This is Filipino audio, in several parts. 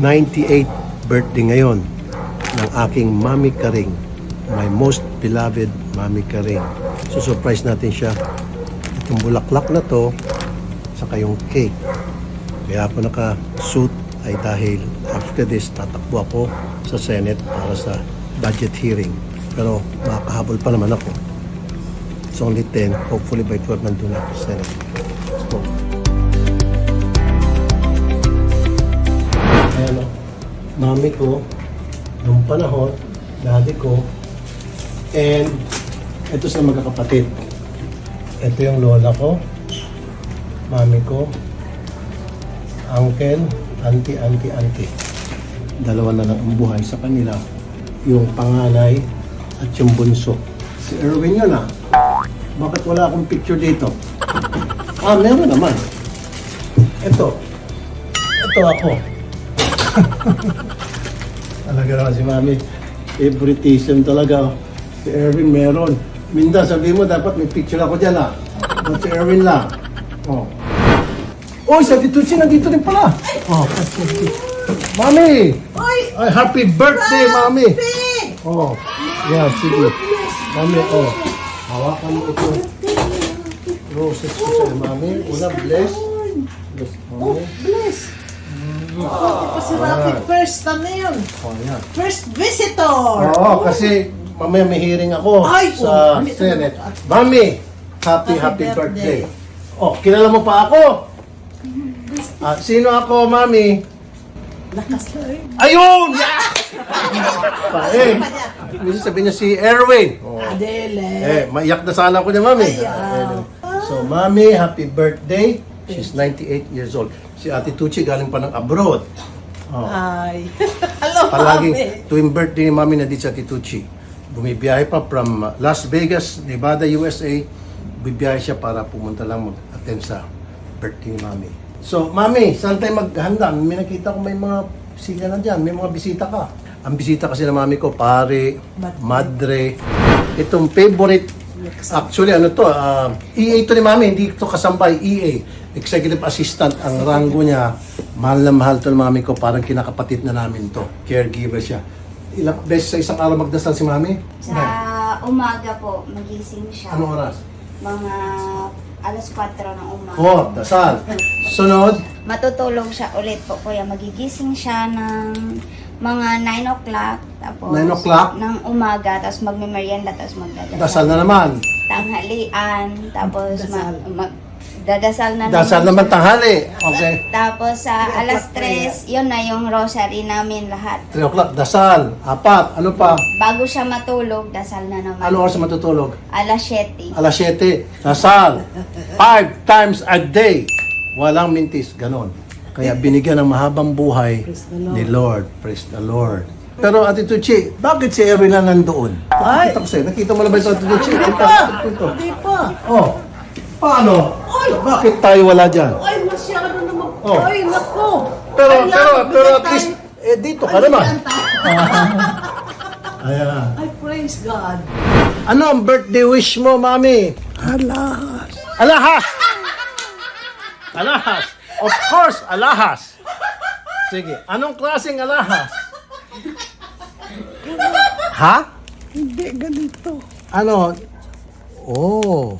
98th birthday ngayon ng aking Mami Karing. My most beloved Mami Karing. So surprise natin siya. Itong bulaklak na to, saka yung cake. Kaya ako naka-suit ay dahil after this, tatakbo ako sa Senate para sa budget hearing. Pero makakahabol pa naman ako. It's only 10. Hopefully by 12 nandun ako sa Senate. Let's Ayan. Mami ko, nung panahon, daddy ko, and ito sa magkakapatid. Ito yung lola ko, mami ko, uncle, auntie, auntie, auntie. Dalawa na lang ang buhay sa kanila. Yung panganay at yung bunso. Si Erwin yun ah. Bakit wala akong picture dito? Ah, meron naman. Ito. Ito ako. Talaga naman si Mami. Favoritism talaga. Si Erwin meron. Minda, sabi mo dapat may picture ako dyan ah. Ba't si Erwin lang? Oh. Oh, sa Tituchi nandito din pala. Oh, Mami! Oy! Ay, happy birthday, Mami! Oh, yeah, sige. Mami, oh. Hawakan mo ito. Roses ko sa'yo, Mami. Una, bless. Bless, Oh, Mami. Oh, kasi Rocky first ano yun? Oh, yan. First visitor! Oo, kasi mamaya may hearing ako Ay, sa oh, ano? Senate. Mami, happy, happy, Happy birthday. birthday. Oh, kilala mo pa ako? Ah, sino ako, Mami? Lakas na eh. Ayun! Yeah! pa, eh. Minsan sabihin niya si Erwin. Oh. Adele. Eh, maiyak na sana ako niya, Mami. Ayaw. So, Mami, happy birthday. She's 98 years old. Si Ate Tucci galing pa ng abroad. Oh. Ay. Hello, Palaging mami. tuwing birthday ni Mami na sa Tituchi. Bumibiyahe pa from uh, Las Vegas, Nevada, USA. Bumibiyahe siya para pumunta lang mag-attend sa birthday ni Mami. So, Mami, saan tayo maghanda? May nakita ko may mga sila na dyan, may mga bisita ka. Ang bisita kasi ng Mami ko, pare, madre. Itong favorite, actually ano to, uh, EA to ni Mami, hindi to kasambay, EA. Executive Assistant, ang ranggo niya, mahal na mahal to ng Mami ko, parang kinakapatid na namin to. Caregiver siya. Ilang beses sa isang araw magdasal si Mami? Sa umaga po, magising siya. Anong oras? Mga alas 4 ng umaga. Oh, dasal. Sunod, Matutulog siya ulit po, kuya. Magigising siya ng mga 9 o'clock. Tapos, 9 o'clock? Ng umaga. Tapos magmimerienda. Tapos magdadasal. dasal na naman. Tanghalian. Tapos, ma- Dasal. mag- dadasal na Dasal naman tanghali. Okay. Tapos, sa Three alas o'clock prayer. 3, yun na yung rosary namin lahat. 3 o'clock, dasal. Apat, ano pa? Bago siya matulog, dasal na naman. Ano oras matutulog? Alas 7. Alas 7, dasal. Five times a day. Walang mintis, ganon. Kaya binigyan ng mahabang buhay Praise the Lord. ni Lord. Praise the Lord. Pero Ate Tucci, bakit si Erwin na nandoon? Ay! Nakita ko sa'yo. Nakita mo na ba ito, Ate Tucci? Hindi pa! Hindi pa! Oh, paano? Ay! Bakit tayo wala dyan? Ay, masyado naman. Oh. Ay, naku! Pero, Kailangan pero, pero at least, tayo- eh, dito ka Ay, naman. Ayan. Ay, praise God. Ano ang birthday wish mo, Mami? Alahas. Alahas! Alahas. Of course, alahas. Sige, anong klaseng alahas? ha? Hindi, ganito. Ano? Oh.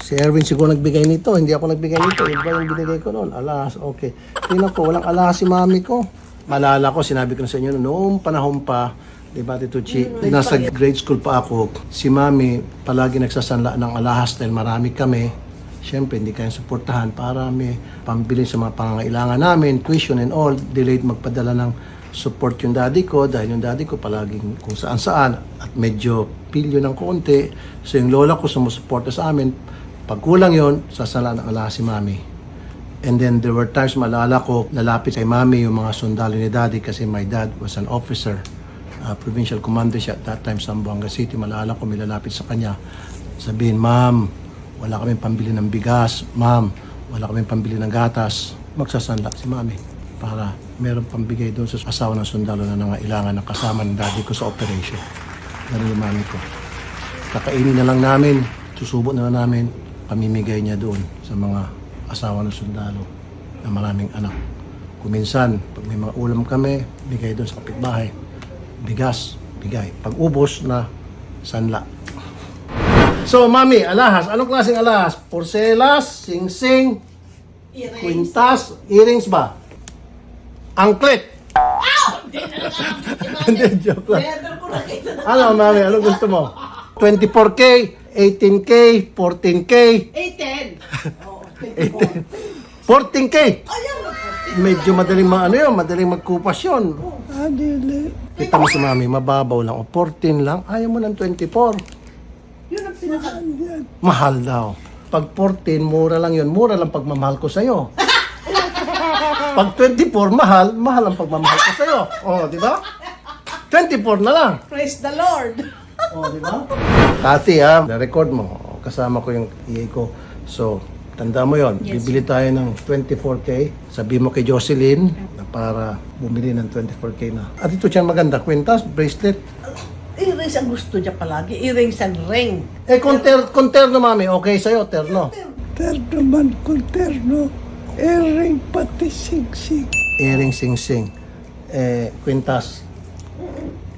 Si Erwin siguro nagbigay nito. Hindi ako nagbigay nito. Iba yung binigay ko noon. Alahas. Okay. Tingnan ko, walang alahas si mami ko. Malala ko, sinabi ko na sa inyo, noong panahon pa, di ba, Tito Chi, nasa grade school pa ako, si mami palagi nagsasanla ng alahas dahil marami kami. Siyempre, hindi kayang suportahan para may pambili sa mga pangangailangan namin, tuition and all. Delayed magpadala ng support yung daddy ko dahil yung daddy ko palaging kung saan saan at medyo pilyo ng konti. So yung lola ko sumusuporta sa amin. Pag kulang yon sasala ng ala si mami. And then there were times malala ko lalapit kay mami yung mga sundalo ni daddy kasi my dad was an officer. uh, provincial commander siya at that time sa Zamboanga City. Malala ko may lalapit sa kanya. Sabihin, ma'am, wala kaming pambili ng bigas. Ma'am, wala kaming pambili ng gatas. Magsasanla si mami para meron pambigay doon sa asawa ng sundalo na nangailangan ng kasama ng daddy ko sa operation. Ganun yung mami ko. Kakainin na lang namin, susubo na lang namin, pamimigay niya doon sa mga asawa ng sundalo na maraming anak. Kuminsan, pag may mga ulam kami, bigay doon sa kapitbahay. Bigas, bigay. Pag ubos na, sanla. So, mami, alahas. Anong klaseng alahas? Porcelas, singsing, kwintas, earrings ba? Angklet. Hindi, joke lang. Never ko nakita na. Ano, mami? Ano gusto mo? 24K, 18K, 14K, 8-10. Oo, 24. 14K. Ayaw na po. Medyo madaling ma ano yun, madaling magkupas yun. Adili. Kita mo si mami, mababaw lang. O 14 lang, ayaw mo ng 24. Mahal daw. Pag 14, mura lang yun. Mura lang pagmamahal ko sa'yo. Pag 24, mahal, mahal ang pagmamahal ko sa'yo. O, di ba? 24 na lang. Praise the Lord. O, di ba? Tati, ha, na-record mo. Kasama ko yung EA ko. So, tanda mo yon Bibili tayo ng 24K. Sabi mo kay Jocelyn na para bumili ng 24K na. At ito siya maganda. Kwintas, bracelet. Earrings ang gusto niya palagi. Earrings and ring. Eh, kung, ter, kung terno, mami, okay sa'yo, terno. Terno man kung terno, ering pati singsing. Earring sing-sing. Eh, kwintas.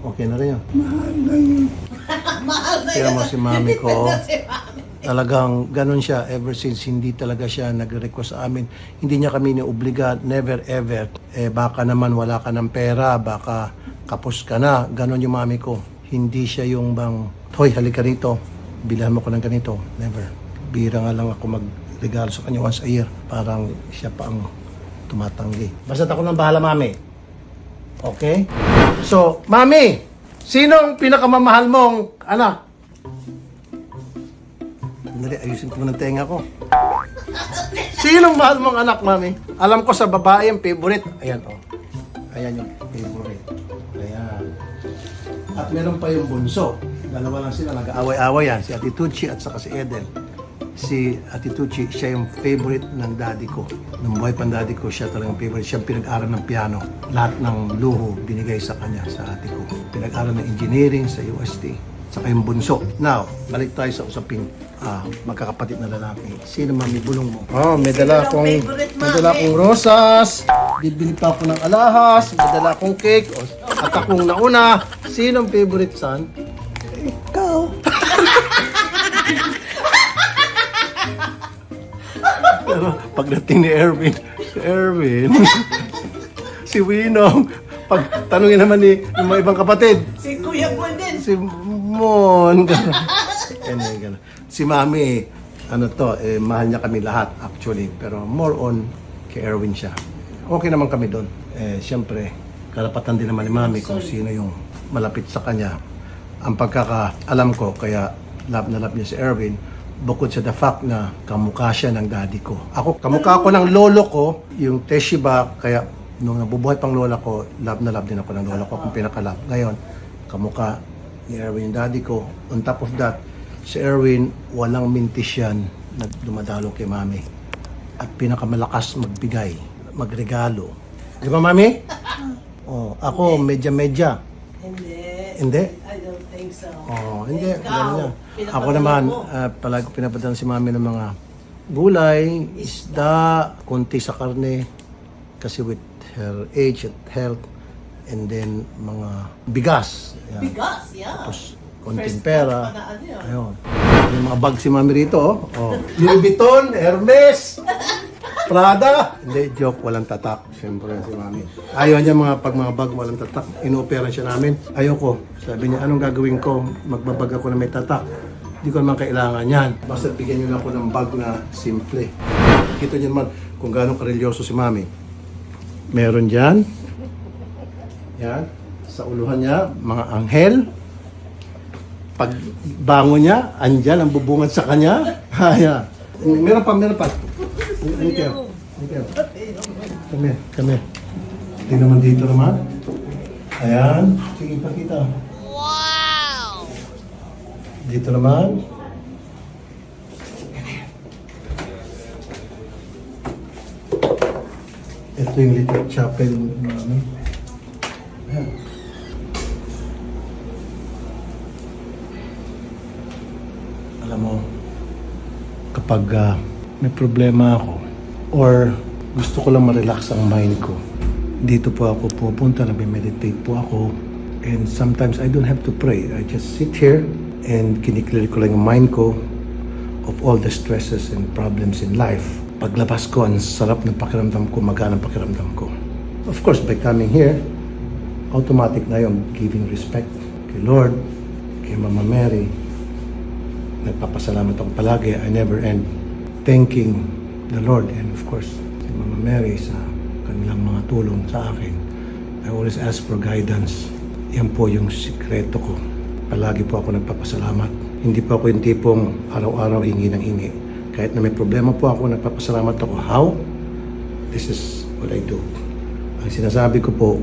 Okay na rin yun. Mahal na yun. Mahal na Kaya yun. mo si mami ko, Si mami. talagang ganun siya ever since hindi talaga siya nagre-request sa amin. Hindi niya kami ni-obliga, never ever. Eh baka naman wala ka ng pera, baka kapos ka na. Ganun yung mami ko. Hindi siya yung bang, Hoy, halika rito. Bilhan mo ko ng ganito. Never. Bira nga lang ako magregalo sa kanya once a year. Parang siya pa ang tumatanggi. Basta ako nang bahala, mami. Okay? So, mami, sinong pinakamamahal mong anak? Dali, ayusin ko ang tenga ko. Sinong mahal mong anak, mami? Alam ko sa babae yung favorite. Ayan, oh. Ayan yung favorite. At meron pa yung bunso. Dalawa lang sila, nag-aaway-aaway yan. Si Ati Tucci at saka si Edel. Si Ati Tucci, siya yung favorite ng daddy ko. Nung buhay pang daddy ko, siya talagang favorite. Siya pinag-aral ng piano. Lahat ng luho binigay sa kanya, sa ate ko. Pinag-aral ng engineering sa UST. Saka yung bunso. Now, balik tayo sa usaping ah, magkakapatid na lalaki. Sino mami bulong mo? Oh, may dala Sino akong favorite, may dala akong rosas. Bibili pa ako ng alahas. May dala akong cake. O, At akong nauna. Sinong favorite son? Ikaw, Pero pagdating ni Erwin, si Erwin, si Winong, pag tanungin naman ni ng mga ibang kapatid, Si Kuya Bon din. si Mon, gano'n. Ganun, gano'n. Si Mami, ano to, eh, mahal niya kami lahat actually, pero more on kay Erwin siya. Okay naman kami doon. Eh, siyempre, karapatan din naman ni Mami kung sino yung malapit sa kanya. Ang pagkakaalam ko, kaya love na love niya si Erwin, bukod sa the fact na kamukha siya ng daddy ko. Ako, kamukha ko ng lolo ko, yung Teshiba, kaya nung nabubuhay pang lola ko, love na love din ako ng lola ko kung pinaka-love. Ngayon, kamukha ni Erwin yung daddy ko. On top of that, si Erwin, walang mintis yan na dumadalo kay mami. At pinakamalakas magbigay, magregalo. Di ba, mami? Oh, ako, medya-medya. Hindi. Hindi? I don't think so. Oh, hindi. Ikaw, Ganun niya. Ako naman, ah, palagi ko pinapadala si mami ng mga gulay, isda, konti sa karne, kasi with her age and health, and then mga bigas. Yan. Bigas, yeah. Tapos konting First pera. ano yun. Ayun. May mga bag si mami rito, oh. oh. Louis Vuitton, Hermes, Prada. Hindi, joke, walang tatak. Siyempre si mami. Ayaw niya mga pag mga bag walang tatak. Inoopera siya namin. Ayoko. Sabi niya, anong gagawin ko? Magbabag ako na may tatak. Hindi ko naman kailangan yan. Basta bigyan niyo lang ako ng bag na simple. Kita niyo naman kung gaano karelyoso si mami. Meron dyan. Yan. Sa uluhan niya, mga anghel pag bango niya, andyan ang bubungan sa kanya. Haya. Meron pa, meron pa. Hindi kayo. Come here, come here. Tingnan naman dito naman. Ayan. Sige, pakita. Wow! Dito naman. Ito yung little chapel namin. Ayan. alam mo, kapag ah, may problema ako or gusto ko lang ma-relax ang mind ko, Dito po ako pupunta, nag-meditate po ako. And sometimes I don't have to pray. I just sit here and kiniklear ko lang yung mind ko of all the stresses and problems in life. Paglabas ko, ang sarap ng pakiramdam ko, magaan ang pakiramdam ko. Of course, by coming here, automatic na yung giving respect kay Lord, kay Mama Mary. Nagpapasalamat ako palagi. I never end thanking the Lord and of course, si Mama Mary sa kanilang mga tulong sa akin. I always ask for guidance. Yan po yung sikreto ko. Palagi po ako nagpapasalamat. Hindi po ako yung tipong araw-araw hingi ng hingi. Kahit na may problema po ako, nagpapasalamat ako. How? This is what I do. Ang sinasabi ko po,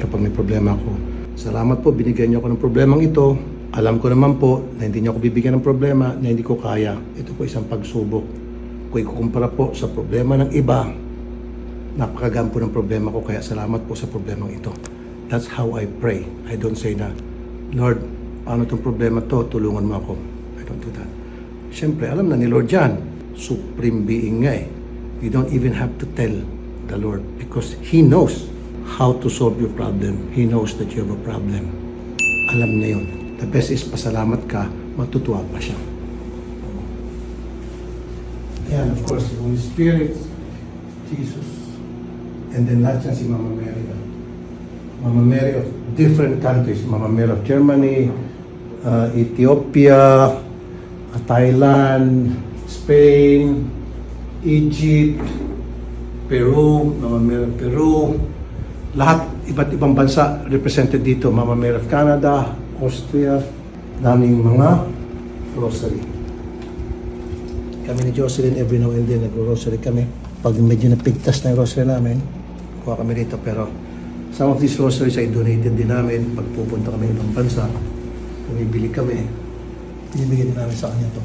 kapag may problema ako, salamat po, binigyan niyo ako ng problemang ito. Alam ko naman po na hindi niyo ako bibigyan ng problema na hindi ko kaya. Ito po isang pagsubok. Kung ikukumpara po sa problema ng iba, napakagaan po ng problema ko kaya salamat po sa problemang ito. That's how I pray. I don't say na, Lord, paano itong problema to? Tulungan mo ako. I don't do that. Siyempre, alam na ni Lord yan. Supreme being nga eh. You don't even have to tell the Lord because He knows how to solve your problem. He knows that you have a problem. Alam niya yun. The best is pasalamat ka, matutuwa pa siya. And of course, the Holy Spirit, Jesus, and then lahat yan si Mama Mary. Mama Mary of different countries. Mama Mary of Germany, uh, Ethiopia, uh, Thailand, Spain, Egypt, Peru, Mama Mary of Peru. Lahat, iba't ibang bansa represented dito. Mama Mary of Canada, Austria, daming mga rosary. Kami ni Jocelyn, every now and then, nag-rosary kami. Pag medyo napigtas na yung rosary namin, kuha kami dito. Pero some of these rosaries ay donated din namin. Pag pupunta kami ibang bansa, bumibili kami, binibigyan din namin sa kanya to.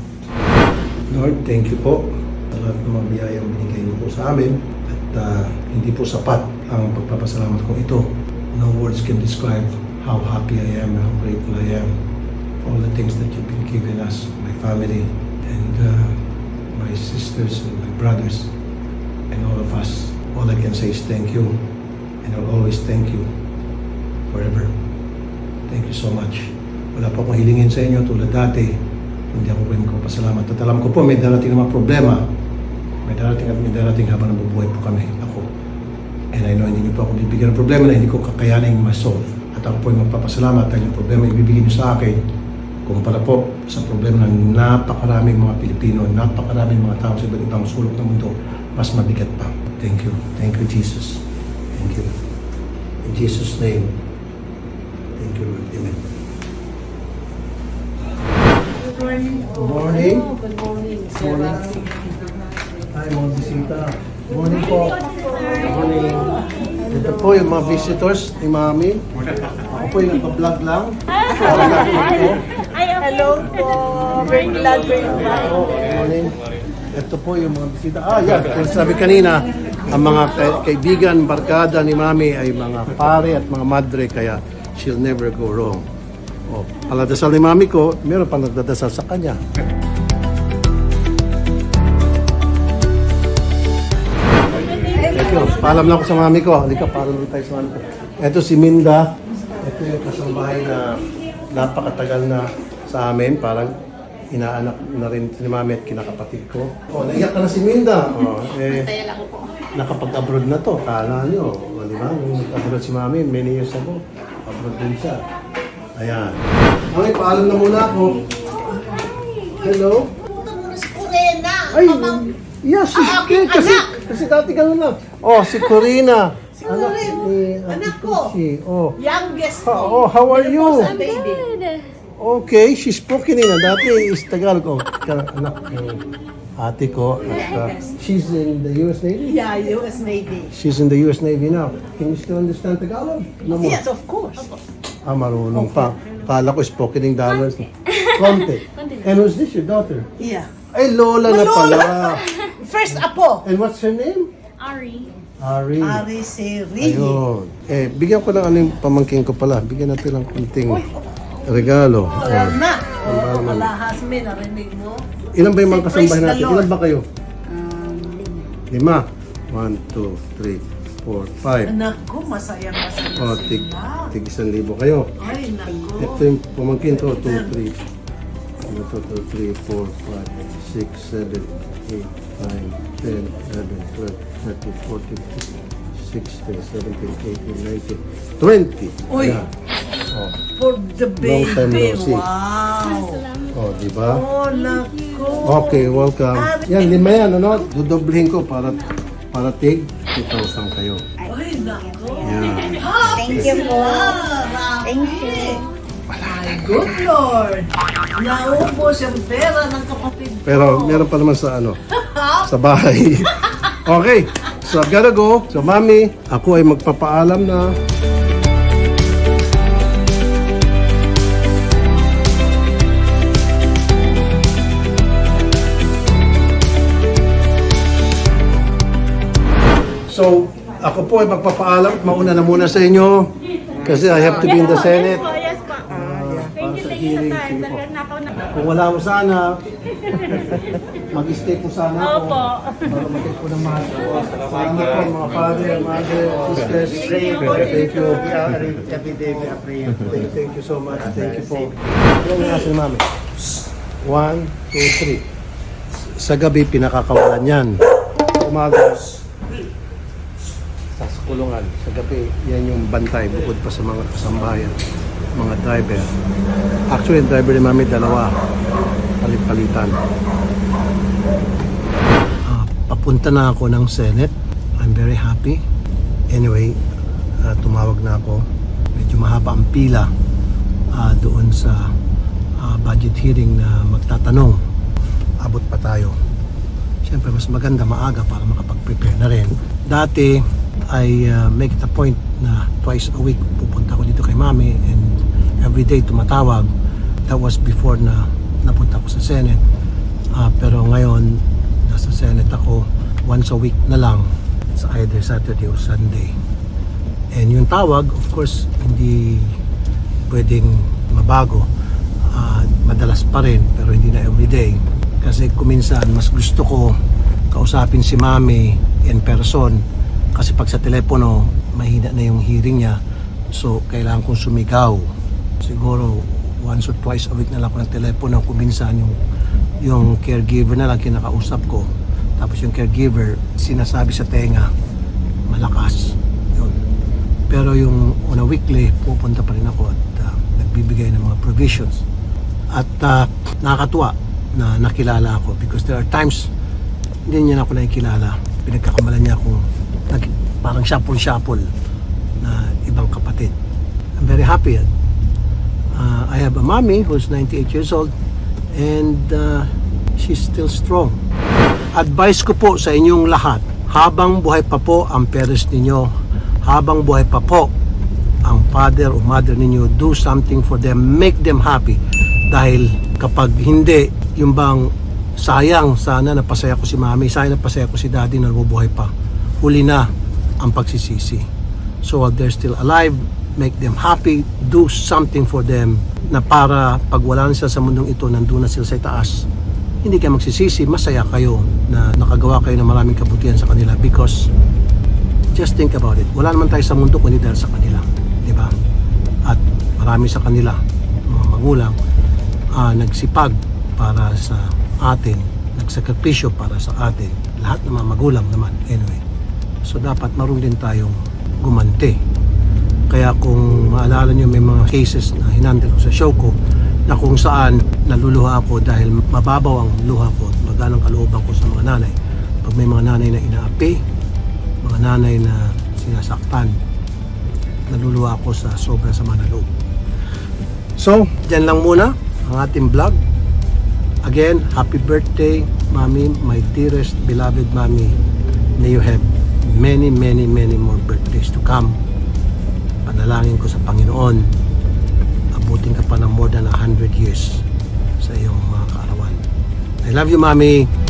Lord, thank you po sa lahat ng mga biyayang binigay mo po sa amin. At ah, hindi po sapat ang pagpapasalamat ko ito. No words can describe how happy I am, how grateful I am all the things that you've been giving us, my family, and uh, my sisters and my brothers, and all of us. All I can say is thank you, and I'll always thank you forever. Thank you so much. Wala pa akong hilingin sa inyo tulad dati. Hindi ako pwedeng ko pasalamat. At alam ko po, may darating na mga problema. May darating at may darating habang nabubuhay po kami. Ako. And I know hindi niyo po ako bibigyan ng problema na hindi ko kakayanin ma-solve. At ako po ay magpapasalamat dahil yung problema ibibigay niyo sa akin kumpara po sa problema ng napakaraming mga Pilipino, napakaraming mga tao sa iba't ibang sulok ng mundo, mas mabigat pa. Thank you. Thank you, Jesus. Thank you. In Jesus' name, thank you, Lord. Amen. Good morning. Good morning. Oh, good morning. Morning. Hi, mga bisita. Morning po. Morning. Ito po yung mga visitors ni Mami. Ako po yung nagpa-vlog lang. Hello po. Very glad very glad. Good morning. Ito po yung mga bisita. Ah, yan. Kung sabi kanina, ang mga ka- kaibigan, barkada ni Mami ay mga pare at mga madre, kaya she'll never go wrong. Oh, paladasal ni Mami ko, meron pang nagdadasal sa kanya. Thank you. Paalam lang ako sa mami ko. Halika, paalam lang tayo sa mami ko. Ito si Minda. Ito yung kasambahay na napakatagal na sa amin. Parang inaanak na rin ni mami at kinakapatid ko. Oh, naiyak ka na si Minda. Oh, eh, nakapag-abroad na to. Kala nyo. O, di ba? Nag-abroad si mami, many years ago, abroad din siya. Ayan. Okay, paalam na muna ako. Hello? Pumunta muna si Corena. Ay, yeah, si Ah, aking kasi, anak! kasi dati ganun lang. Oh, si Corina. Si Corina, ni anak Ate ko. Tucci. Oh. Youngest Ha- oh, how are you? Sa baby. Okay, she spoke Kanina. Dati is Tagalog. Oh, ka- anak ng ate ko. At, uh, she's in the US Navy. Yeah, US Navy. She's in the US Navy now. Can you still understand Tagalog? No more. Yes, of course. Ah, marunong pa. Kala ko spoken in dollars. Konti. And who's this, your daughter? Yeah. Ay, Lola na pala. First apo. And what's her name? Ari. Ari. Ari si Rihi. Ayun. Eh, bigyan ko ng ano yung pamangking ko pala. Bigyan natin ng kunting regalo. Wala Oh. na. Oh, malahas me, narinig mo? Ilan ba yung mga Say, kasambahay praise the natin? Lord. Ilan ba kayo? Um, Lima. One, two, three, four, five. Anak ko, masayang masaya O, tig, sila. tig isang libo kayo. Ay, nako. Ito yung pamangkin ko, 2, 3. Ano to, 2, 3, 4, 5, 6, 7, 8, 9, 10, 11, 12, 13, 14, 15, 16, 17, 18, 19, 20. Uy. Ayan. For the Long time baby. no see. Wow. oh, di ba? Oh, nako. Okay, welcome. Yan, lima yan, ano? Dudoblihin ko para para tig 2,000 kayo. Ay, nako. Yan. Thank you po. Thank you. My good Lord. Naubos yung pera ng kapatid ko. Pero meron pa naman sa ano, sa bahay. okay, so I've gotta go. So mami, ako ay magpapaalam na. So, ako po ay magpapaalam. Mauna na muna sa inyo. Kasi I have to be in the Senate. Yes po. Thank you, thank you sa time. Talagang nakaw na. Kung wala mo sana, mag-stay po sana ako. Opo. Para matay po ng mahal ko. Salamat po mga father, mother, sisters. Thank you. Thank you. Every day we are praying. Thank, you so much. Thank you po. Ilan nga si mami? One, two, three. Sa gabi, pinakakawalan yan. Umaga, sa kulungan. Sa gabi, yan yung bantay bukod pa sa mga kasambayan, mga driver. Actually, driver ni mami, dalawa. Palit-palitan. Ah, papunta na ako ng Senate. I'm very happy. Anyway, ah, tumawag na ako. Medyo mahaba ang pila ah, doon sa ah, budget hearing na magtatanong. Abot pa tayo. Siyempre, mas maganda maaga para makapag-prepare na rin. Dati, I uh, make it a point na twice a week pupunta ako dito kay mami and every day tumatawag. That was before na napunta ako sa Senate. Ah, pero ngayon, nasa Senate ako once a week na lang. It's either Saturday or Sunday. And yung tawag, of course, hindi pwedeng mabago. Ah, madalas pa rin, pero hindi na everyday. Kasi kuminsan, mas gusto ko kausapin si mami in person. Kasi pag sa telepono, mahina na yung hearing niya. So, kailangan kong sumigaw. Siguro, once or twice a week na lang ako ng telepono. Kuminsan, yung, yung caregiver na lang kinakausap ko. Tapos yung caregiver, sinasabi sa tenga, malakas. Yun. Pero yung on a weekly, pupunta pa rin ako at uh, nagbibigay ng mga provisions. At uh, nakakatuwa na nakilala ako because there are times hindi niya na ako nakikilala. Pinagkakamalan niya akong nag, parang shapol-shapol na ibang kapatid. I'm very happy. Uh, I have a mommy who's 98 years old and uh, she's still strong. Advice ko po sa inyong lahat, habang buhay pa po ang parents ninyo, habang buhay pa po ang father o mother ninyo, do something for them, make them happy. Dahil kapag hindi, yung bang sayang sana napasaya ko si mami, sayang napasaya ko si daddy na nabubuhay pa. Huli na ang pagsisisi. So while they're still alive, make them happy, do something for them na para pag wala na sila sa mundong ito, nandun na sila sa itaas, hindi kayo magsisisi, masaya kayo na nakagawa kayo ng maraming kabutihan sa kanila because just think about it. Wala naman tayo sa mundo kundi dahil sa kanila. Di ba? At marami sa kanila, mga magulang, ah, nagsipag para sa atin, nagsakripisyo para sa atin. Lahat ng mga magulang naman, anyway. So dapat marunong din tayong gumante. Kaya kung maalala nyo may mga cases na hinandle ko sa show ko na kung saan naluluha ako dahil mababaw ang luha ko at maganang kalooban ko sa mga nanay. Pag may mga nanay na inaapi, mga nanay na sinasaktan, naluluha ako sa sobra na loob. So, dyan lang muna ang ating vlog. Again, happy birthday, Mami, my dearest, beloved Mami. May you have many, many, many more birthdays to come. Panalangin ko sa Panginoon, abutin ka pa ng more than 100 years sa iyong mga kaarawan. I love you, Mami.